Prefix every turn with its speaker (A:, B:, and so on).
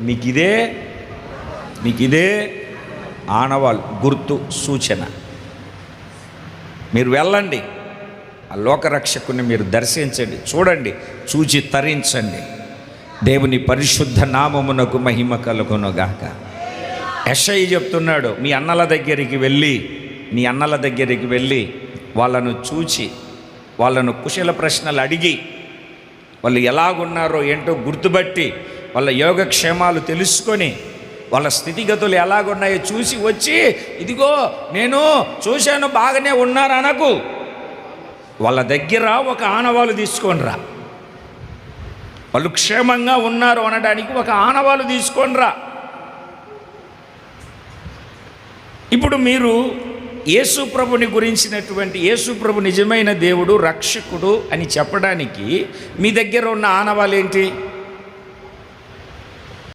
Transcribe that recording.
A: మీకు ఇదే మీకు ఇదే ఆనవాళ్ళు గుర్తు సూచన. మీరు వెళ్ళండి. ఆ లోకరక్షకుని మీరు దర్శించండి. చూడండి చూచి తరించండి. దేవుని పరిశుద్ధ నామమునకు మహిమ కలుగునుగాక. యషయ్య చెప్తున్నాడు మీ అన్నల దగ్గరికి వెళ్ళి మీ అన్నల దగ్గరికి వెళ్ళి వాళ్ళను చూచి వాళ్ళను కుశల ప్రశ్నలు అడిగి వాళ్ళు ఎలాగున్నారో ఏంటో గుర్తుపట్టి వాళ్ళ యోగక్షేమాలు తెలుసుకొని వాళ్ళ స్థితిగతులు ఎలాగున్నాయో చూసి వచ్చి ఇదిగో నేను చూశాను బాగానే ఉన్నారా నాకు? వాళ్ళ దగ్గర ఒక ఆనవాలు తీసుకొని రా. వాళ్ళు క్షేమంగా ఉన్నారు అనడానికి ఒక ఆనవాలు తీసుకొని రా. ఇప్పుడు మీరు యేసు ప్రభుని గురించినటువంటి యేసు ప్రభు నిజమైన దేవుడు రక్షకుడు అని చెప్పడానికి మీ దగ్గర ఉన్న ఆనవాలు ఏంటి